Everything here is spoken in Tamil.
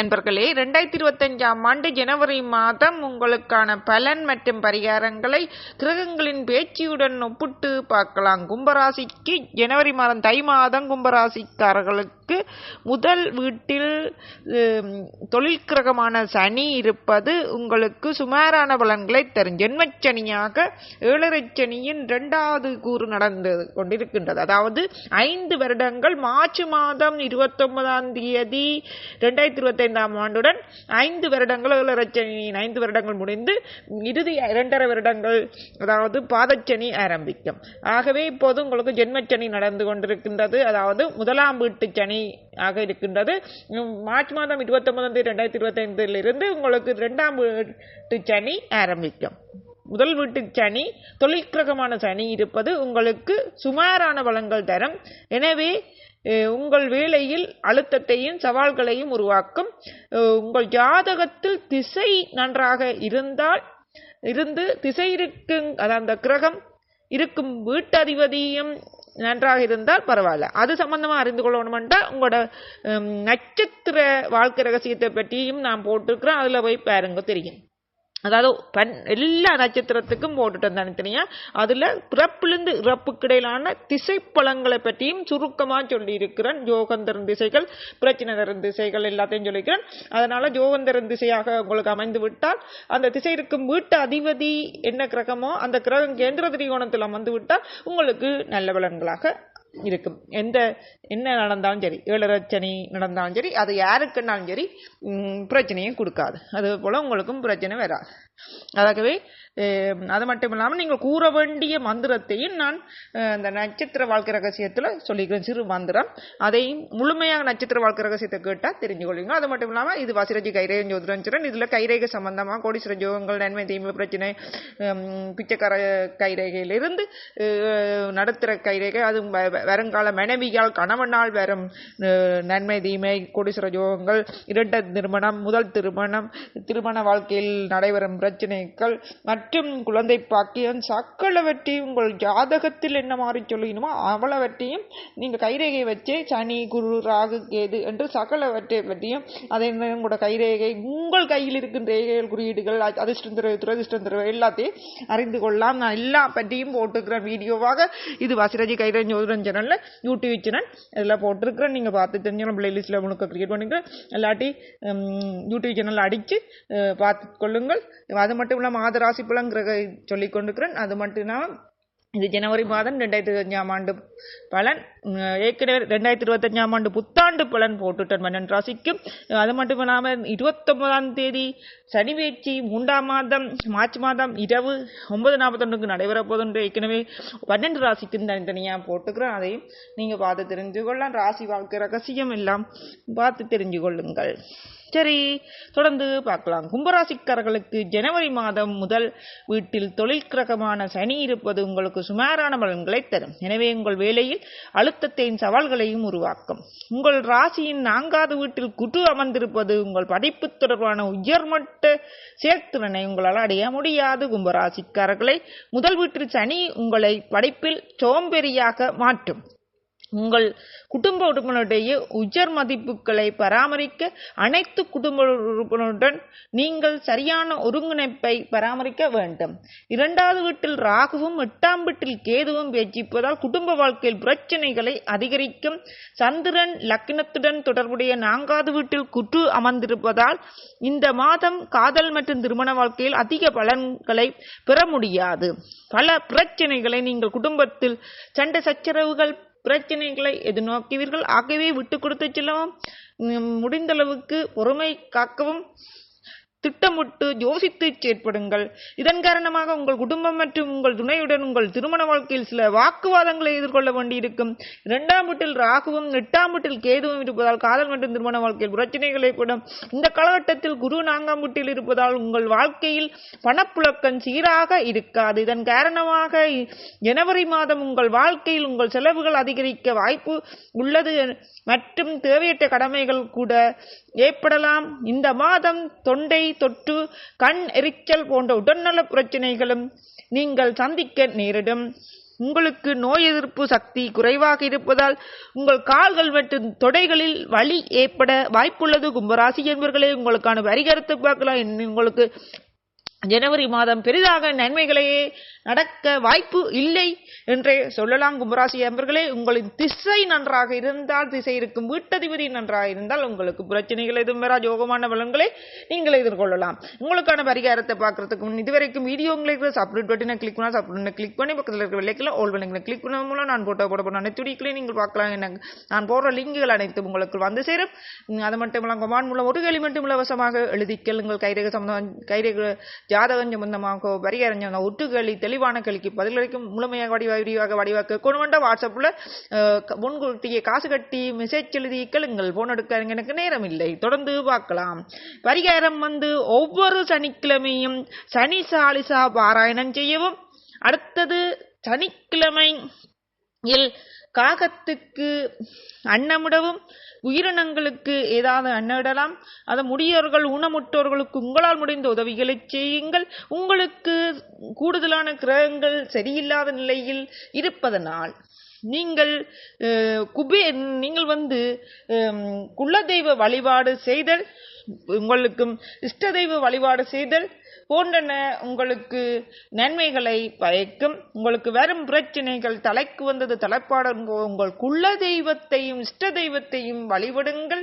என்பர்களே ரெண்டாயிரத்தி இருபத்தஞ்சாம் ஆண்டு ஜனவரி மாதம் உங்களுக்கான பலன் மற்றும் பரிகாரங்களை கிரகங்களின் பேச்சியுடன் ஒப்பிட்டு பார்க்கலாம். கும்பராசிக்கு ஜனவரி மாதம் தை மாதம் கும்பராசிக்காரர்களுக்கு முதல் வீட்டில் தொழில் கிரகமான சனி இருப்பது உங்களுக்கு சுமாரான பலன்களை தரும். ஜென்மச்சனியாக ஏழரை சனியின் இரண்டாவது கூறு நடந்து கொண்டிருக்கின்றது. அதாவது ஐந்து வருடங்கள் மார்ச் மாதம் இருபத்தொன்பதாம் தேதி ரெண்டாயிரத்தி இருபத்தைந்தாம் ஆண்டுடன் ஐந்து வருடங்கள் ரச்சனியின் ஐந்து வருடங்கள் முடிந்து இறுதி இரண்டரை வருடங்கள் அதாவது பாதச்சனி ஆரம்பிக்கும். ஆகவே இப்போது உங்களுக்கு ஜென்மச்சனி நடந்து கொண்டிருக்கின்றது. அதாவது முதலாம் வீட்டு சனி ஆக இருக்கின்றது. மார்ச் மாதம் இருபத்தொன்பதாம் தேதி ரெண்டாயிரத்தி இருபத்தைந்திலிருந்து உங்களுக்கு இரண்டாம் வீட்டு சனி ஆரம்பிக்கும். முதல் வீட்டு சனி தொழிற்கிரகமான சனி இருப்பது உங்களுக்கு சுமாரான பலன்கள் தரும். எனவே உங்கள் வேலையில் அழுத்தத்தையும் சவால்களையும் உருவாக்கும். உங்கள் ஜாதகத்தில் திசை நன்றாக இருந்தால் இருந்து திசை இருக்கும் அதாவது அந்த கிரகம் இருக்கும் வீட்டதிபதியும் நன்றாக இருந்தால் பரவாயில்ல. அது சம்பந்தமா அறிந்து கொள்ளணுமெண்டா உங்களோட நட்சத்திர வாழ்க்கை ரகசியத்தை பற்றியும் நான் போட்டிருக்கிறேன் அதில் போய் பாருங்க தெரியும். அதாவது பன் எல்லா நட்சத்திரத்துக்கும் போட்டுட்டோம் தனித்தனியா அதுல பிறப்பிலிருந்து இறப்புக்கிடையிலான திசை பற்றியும் சுருக்கமாக சொல்லியிருக்கிறேன். ஜோகந்தரன் திசைகள் பிரச்சனை திசைகள் எல்லாத்தையும் சொல்லிக்கிறேன் அதனால ஜோகந்தரன் திசையாக உங்களுக்கு அமைந்து விட்டால் அந்த திசை இருக்கும் வீட்டு அதிபதி என்ன கிரகமோ அந்த கிரகம் கேந்திர திரிகோணத்தில் அமர்ந்து விட்டால் உங்களுக்கு நல்ல பலன்களாக இருக்கும். எந்த என்ன நடந்தாலும் சரி ஏழரச்சனி நடந்தாலும் சரி அது யாருக்குன்னாலும் சரி பிரச்சனையும் கொடுக்காது. அது போல் உங்களுக்கும் பிரச்சனை வராது. ஆகவே அது மட்டும் இல்லாமல் நீங்கள் கூற வேண்டிய மந்திரத்தையும் நான் அந்த நட்சத்திர வாழ்க்கை ரகசியத்தில் சொல்லிக்கிறேன். சிறு மந்திரம். அதையும் முழுமையாக நட்சத்திர வாழ்க்கை ரகசியத்தை கேட்டால் தெரிஞ்சு கொள்வீங்க. அது மட்டும் இல்லாமல் இது வசிரஜி கைரேக ஜோதிரஞ்சிரன் இதில் கைரேக சம்பந்தமாக கோடீஸ்வர ஜோகங்கள் நன்மை தீமை பிரச்சனை பிச்சைக்கார கைரேகையிலிருந்து நடத்துகிற கைரேகை அது வ- வருங்கால மனைவியால் கணவனால் வரும் நன்மை தீமை கோடீஸ்வர ஜோகங்கள் இரண்ட திருமணம் முதல் திருமணம் திருமண வாழ்க்கையில் நடைபெறும் பிரச்சனைகள் மற்றும் குழந்தை பாக்கியம். சக்கலவற்றையும் உங்கள் ஜாதகத்தில் என்ன மாதிரி சொல்லிக்கணுமோ அவ்வளவற்றையும் நீங்கள் கைரேகை வச்சே சனி குரு ராகு கேது என்று சகலவற்றை பற்றியும் அதை உங்களோட கைரேகை உங்கள் கையில் இருக்கின்ற ரேகைகள் குறியீடுகள் அதிர்ஷ்டம் தருவது துரதிர்ஷ்டம் தருவது எல்லாத்தையும் அறிந்து கொள்ளலாம். நான் எல்லா பற்றியும் போட்டுருக்கிறேன் வீடியோவாக இது வசிரஜி கைரேகை ஜோதிடன் சேனலில் யூடியூப் சேனல் இதெல்லாம் போட்டிருக்கிறேன். நீங்கள் பார்த்து தெரிஞ்சாலும் பிளேலிஸ்ட்டில் முழுக்க கிரியேட் பண்ணிக்கிறேன். இல்லாட்டி யூடியூப் சேனலில் அடித்து பார்த்து கொள்ளுங்கள். அது மட்டும் இல்லாமல் மாதராசி புலங்கிற சொல்லி கொண்டிருக்கிறேன் அது மட்டும்தான் இது ஜனவரி மாதம் ரெண்டாயிரத்தி இருபத்தஞ்சாம் ஆண்டு பலன் ஏற்கனவே ரெண்டாயிரத்தி இருபத்தஞ்சாம் ஆண்டு புத்தாண்டு பலன் போட்டுட்டேன் மன்னன் ராசிக்கும். அது மட்டும் இல்லாமல் இருபத்தொன்பதாம் தேதி சனி வீழ்ச்சி மூன்றாம் மாதம் மார்ச் மாதம் இரவு ஒன்பது நாற்பத்தொன்றுக்கு நடைபெற போதுன்று ஏற்கனவே பன்னெண்டு ராசிக்கும் தனித்தனியாக போட்டுக்கிறோம் அதையும் நீங்கள் பார்த்து தெரிஞ்சு கொள்ளலாம். ராசி வாழ்க்கை ரகசியம் எல்லாம் பார்த்து தெரிஞ்சு கொள்ளுங்கள். சரி தொடர்ந்து பார்க்கலாம். கும்பராசிக்காரர்களுக்கு ஜனவரி மாதம் முதல் வீட்டில் தொழில் கிரகமான சனி இருப்பது உங்களுக்கு சுமாரான பலன்களை தரும். எனவே உங்கள் வேலையில் அழுத்தத்தையும் சவால்களையும் உருவாக்கும். உங்கள் ராசியின் நான்காவது வீட்டில் குட்டு அமர்ந்திருப்பது உங்கள் படிப்பு தொடர்பான உயர்மட்ட செயற்திறனை உங்களால் அடைய முடியாது. கும்பராசிக்காரர்களை முதல் வீட்டில் சனி உங்களை படிப்பில் சோம்பேறியாக மாற்றும். உங்கள் குடும்ப உறுப்பினருடைய உயர் மதிப்புகளை பராமரிக்க அனைத்து குடும்ப உறுப்பினருடன் நீங்கள் சரியான ஒருங்கிணைப்பை பராமரிக்க வேண்டும். இரண்டாவது வீட்டில் ராகுவும் எட்டாம் வீட்டில் கேதுவும் பேச்சிப்பதால் குடும்ப வாழ்க்கையில் பிரச்சனைகளை அதிகரிக்கும். சந்திரன் லக்னத்துடன் தொடர்புடைய நான்காவது வீட்டில் குற்று அமர்ந்திருப்பதால் இந்த மாதம் காதல் மற்றும் திருமண வாழ்க்கையில் அதிக பலன்களை பெற முடியாது. பல பிரச்சனைகளை நீங்கள் குடும்பத்தில் சண்டை சச்சரவுகள் பிரச்சனைகளை எதிர்நோக்குவீர்கள் ஆகவே விட்டு கொடுத்து செல்லவும் முடிந்தளவுக்கு பொறுமை காக்கவும் திட்டமிட்டு யோசித்து செயற்படுங்கள். இதன் காரணமாக உங்கள் குடும்பம் மற்றும் உங்கள் துணையுடன் உங்கள் திருமண வாழ்க்கையில் சில வாக்குவாதங்களை எதிர்கொள்ள வேண்டியிருக்கும். இரண்டாம் வீட்டில் ராகுவும் எட்டாம் வீட்டில் கேதுவும் இருப்பதால் காதல் மற்றும் திருமண வாழ்க்கையில் பிரச்சனைகள் ஏற்படும். இந்த காலகட்டத்தில் குரு நான்காம் வீட்டில் இருப்பதால் உங்கள் வாழ்க்கையில் பணப்புழக்கம் சீராக இருக்காது. இதன் காரணமாக ஜனவரி மாதம் உங்கள் வாழ்க்கையில் உங்கள் செலவுகள் அதிகரிக்க வாய்ப்பு உள்ளது. மற்றும் தேவையற்ற கடமைகள் கூட ஏற்படலாம். இந்த மாதம் தொண்டை தொற்று கண் எரிச்சல் போன்ற உடல்நல பிரச்சனைகளும் நீங்கள் சந்திக்க நேரிடும். உங்களுக்கு நோய் எதிர்ப்பு சக்தி குறைவாக இருப்பதால் உங்கள் கால்கள் மற்றும் தொடைகளில் வலி ஏற்பட வாய்ப்புள்ளது. கும்பராசி என்பவர்களே உங்களுக்கான பரிகாரத்தை பார்க்கலாம். உங்களுக்கு ஜனவரி மாதம் பெரிதாக நன்மைகளையே நடக்க வாய்ப்பு இல்லை என்றே சொல்லலாம். கும்பராசி அன்பர்களே உங்களின் திசை நன்றாக இருந்தால் திசை இருக்கும் வீட்டதிபதி நன்றாக இருந்தால் உங்களுக்கு பிரச்சனைகள் எதுவும் வரா யோகமான பலன்களை நீங்கள் எதிர்கொள்ளலாம். உங்களுக்கான பரிகாரத்தை பார்க்கறதுக்கு முன் இதுவரைக்கும் வீடியோ உங்களுக்கு சப்ரேட் பட்டினை கிளிக் பண்ணால் சப்ரேட் கிளிக் பண்ணி பக்கத்தில் இருக்கிற விலைக்கில் ஓல் பண்ணி கிளிக் பண்ண மூலம் நான் போட்டோ போட போன அனைத்து வீடியோக்களையும் நீங்கள் பார்க்கலாம். எனக்கு நான் போடுற லிங்குகள் அனைத்தும் உங்களுக்கு வந்து சேரும். அது மட்டும் இல்லாமல் கொமான் மூலம் ஒரு கேள்வி மட்டும் இலவசமாக எழுதிக்கல் உங்கள் கைரேக சம்பந்தம் கைரேக ஜாதகஞ்ச சம்பந்தமாக பரிகாரம் ஒட்டு கேள்வி தெளிவான கேள்விக்கு பதிலளிக்கும் முழுமையாக வடிவ விரிவாக வடிவாக்க கொண்டு வந்த வாட்ஸ்அப்பில் முன்கூட்டியே காசு கட்டி மெசேஜ் எழுதி கேளுங்கள் போன் எடுக்க எனக்கு நேரம் இல்லை. தொடர்ந்து பார்க்கலாம். பரிகாரம் வந்து ஒவ்வொரு சனிக்கிழமையும் சனி சாலிசா பாராயணம் செய்யவும் அடுத்தது சனிக்கிழமை இல் காகத்துக்கு அன்னமிடவும் உயிரினங்களுக்கு ஏதாவது அன்னமிடலாம். அதை முடியவர்கள் ஊனமுற்றோர்களுக்கு உங்களால் முடிந்த உதவிகளை செய்யுங்கள். உங்களுக்கு கூடுதலான கிரகங்கள் சரியில்லாத நிலையில் இருப்பதனால் நீங்கள் குபே நீங்கள் வந்து குலதெய்வ வழிபாடு செய்தல் உங்களுக்கும் இஷ்ட தெய்வ வழிபாடு செய்தல் போன்றன உங்களுக்கு நன்மைகளை பயக்கும். உங்களுக்கு வரும் பிரச்சனைகள் தலைக்கு வந்தது தலைப்பாடு உங்கள் குல தெய்வத்தையும் இஷ்ட தெய்வத்தையும் வழிபடுங்கள்.